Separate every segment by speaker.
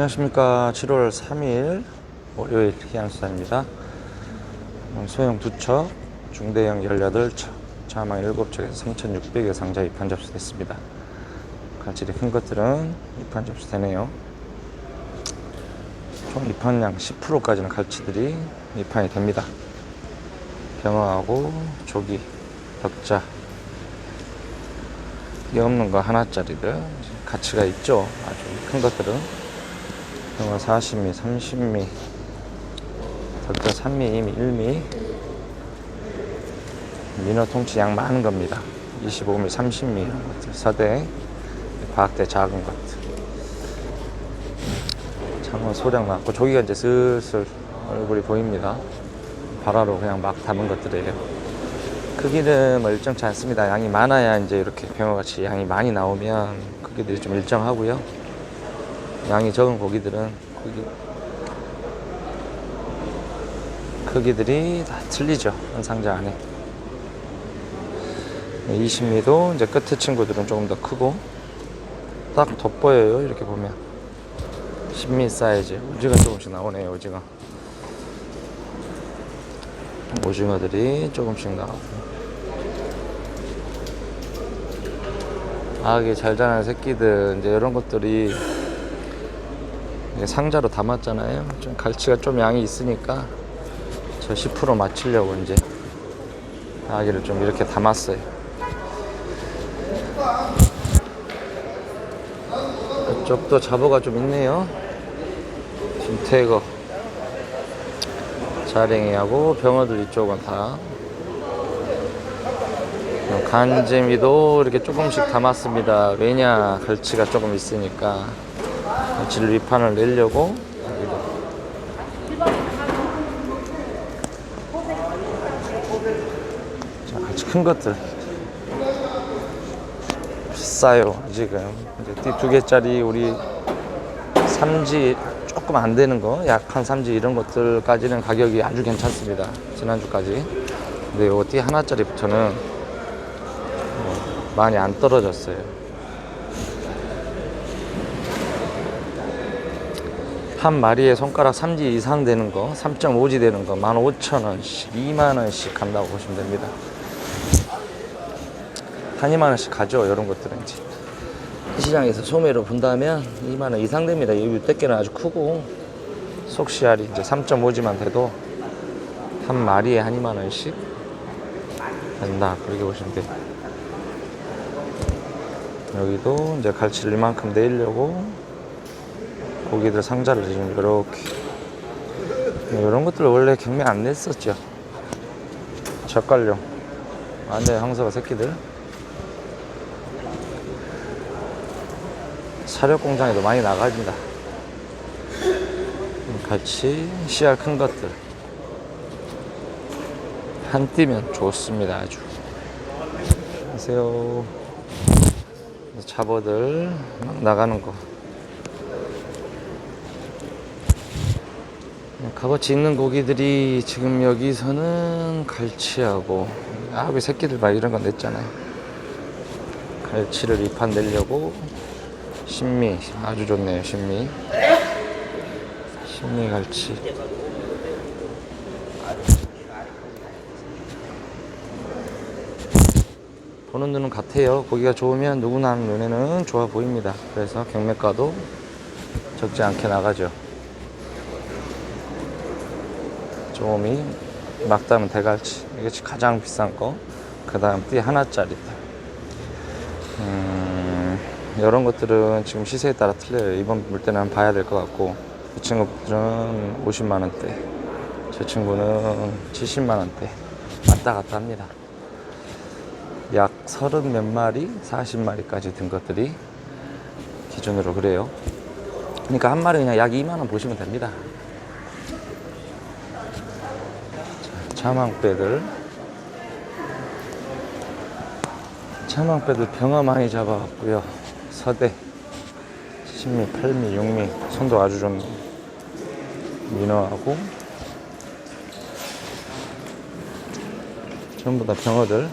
Speaker 1: 안녕하십니까. 7월 3일 월요일 희양수산입니다. 소형 2척 중대형 18척 자망 7척에서 3600여 상자 입판 접수됐습니다. 갈질이 큰 것들은 입판 접수되네요. 총 입판량 10%까지는 갈치들이 입판이 됩니다. 병어하고 조기 덕자 이 없는 거 하나짜리들 가치가 있죠. 아주 큰 것들은 병어 40미, 30미, 덕자 3미, 1미, 민어 통치 양 많은 겁니다. 25미, 30미 이런 것들, 서대, 과학대 작은 것들. 장어 소량 많고 조기가 이제 슬슬 얼굴이 보입니다. 바라로 그냥 막 담은 것들이에요. 크기는 뭐 일정치 않습니다. 양이 많아야 이제 이렇게 병어같이 양이 많이 나오면 크기들이 좀 일정하고요. 양이 적은 고기들은 크기, 크기들이 다 틀리죠. 한 상자 안에. 20미도 이제 끝에 친구들은 조금 더 크고 딱 돋보여요. 이렇게 보면 10미 사이즈 오징어 조금씩 나오네요. 오징어. 오징어들이 조금씩 나오고 아기 잘 자라는 새끼들 이제 이런 것들이 상자로 담았잖아요. 좀 갈치가 좀 양이 있으니까 저 10% 맞추려고 이제 아기를 좀 이렇게 담았어요. 이쪽도 잡어가 좀 있네요. 김태거, 자랭이하고 병어들 이쪽은 다 간재미도 이렇게 조금씩 담았습니다. 왜냐 갈치가 조금 있으니까. 질 위판을 내려고. 자, 같이 큰 것들. 비싸요 지금. 띠두 개짜리 우리 삼지 조금 안 되는 거 약한 삼지 이런 것들까지는 가격이 아주 괜찮습니다 지난주까지. 근데 요띠 하나짜리부터는 뭐 많이 안 떨어졌어요 한 마리에 손가락 3지 이상 되는 거, 3.5지 되는 거, 15,000원씩, 2만원씩 간다고 보시면 됩니다. 한 2만원씩 가죠, 이런 것들은 이제. 시장에서 소매로 본다면 2만원 이상 됩니다. 이 윗대께는 아주 크고, 속시알이 이제 3.5지만 돼도 한 마리에 한 2만원씩 된다. 그렇게 보시면 돼요. 여기도 이제 갈치를 이만큼 내려고 고기들 상자를 지금 이렇게 이런 것들 원래 경매 안 냈었죠. 젓갈용. 완전 황소가 새끼들. 사료 공장에도 많이 나가진다. 같이 씨알 큰 것들. 한 띠면 좋습니다 아주. 안녕하세요. 잡어들 막 나가는 거 값어치 있는 고기들이 지금 여기서는 갈치하고 아, 왜 새끼들 막 이런 거 냈잖아요. 갈치를 입판 내려고 신미 아주 좋네요. 신미 신미 갈치 보는 눈은 같아요. 고기가 좋으면 누구나 눈에는 좋아 보입니다. 그래서 경매가도 적지 않게 나가죠. 조미 막다면 대갈치 이게 가장 비싼 거그 다음 띠 하나짜리들. 음, 이런 것들은 지금 시세에 따라 틀려요. 이번 물 때는 한번 봐야 될 것 같고. 이 친구들은 50만 원대. 저 친구는 70만 원대. 왔다 갔다 합니다. 약 30 몇 마리 40마리까지 든 것들이 기준으로 그래요. 그러니까 한 마리 그냥 약 2만 원 보시면 됩니다 자망배들. 자망배들 병어 많이 잡아왔고요. 서대 10미, 8미, 6미 손도 아주 좀 민어하고. 전부 다 병어들.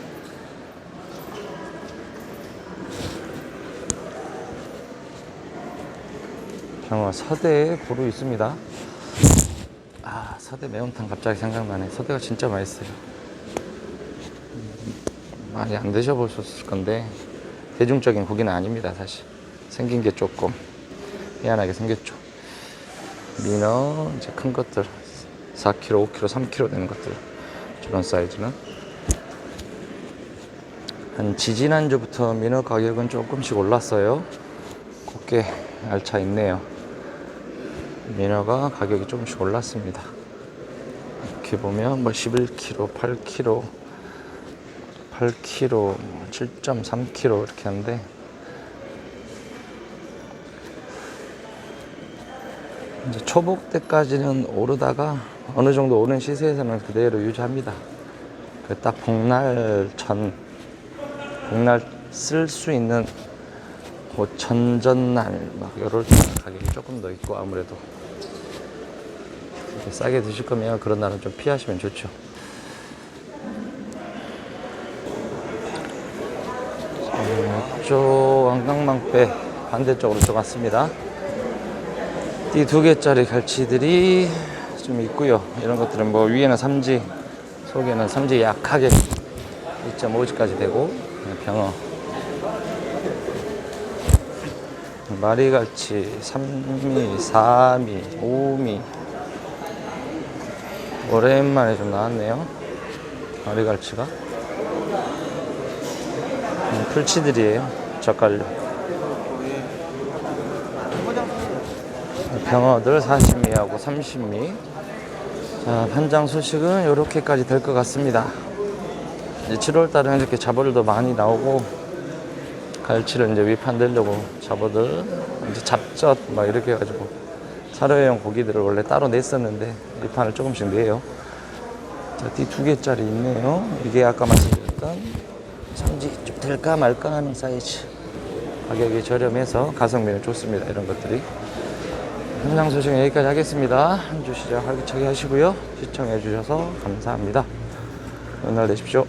Speaker 1: 병어 병어 서대에 고루 있습니다. 아 서대 매운탕 갑자기 생각나네. 서대가 진짜 맛있어요. 음, 많이 안 드셔보셨을 건데 대중적인 고기는 아닙니다 사실. 생긴 게 조금 희한하게 생겼죠. 민어 이제 큰 것들 4kg, 5kg, 3kg 되는 것들 저런 사이즈는 한 지지난주부터 민어 가격은 조금씩 올랐어요. 곱게 알차 있네요. 민어가 가격이 조금씩 올랐습니다. 이렇게 보면 뭐 11kg, 8kg, 8kg, 7.3kg 이렇게 하는데 이제 초복 때까지는 오르다가 어느 정도 오른 시세에서는 그대로 유지합니다. 그딱 복날 전 복날 쓸 수 있는 그 전전날 막 이럴 때 가격이 조금 더 있고 아무래도 싸게 드실 거면 그런 날은 좀 피하시면 좋죠. 자, 이쪽 왕강망배 반대쪽으로 좀 왔습니다. 이 두 개짜리 갈치들이 좀 있고요. 이런 것들은 뭐 위에는 삼지, 속에는 삼지 약하게 2.5지까지 되고 병어 마리갈치, 삼미, 사미, 오미 오랜만에 좀 나왔네요. 마리갈치가 음, 풀치들이에요. 젓갈류. 병어들 40미하고 30미. 자, 판장 소식은 이렇게까지 될 것 같습니다. 이제 7월 달은 이렇게 잡어들도 많이 나오고 갈치를 이제 위판 되려고 잡어들 이제 잡젓 막 이렇게 해가지고 사료용 고기들을 원래 따로 냈었는데 위판을 조금씩 내요. 자, 띠두 개짜리 있네요. 이게 아까 말씀드렸던 좀 될까 말까 하는 사이즈. 가격이 저렴해서 가성비는 좋습니다. 이런 것들이. 현장 소식 여기까지 하겠습니다. 한 주 시작 활기차게 하시고요. 시청해 주셔서 감사합니다. 좋은 날 되십시오.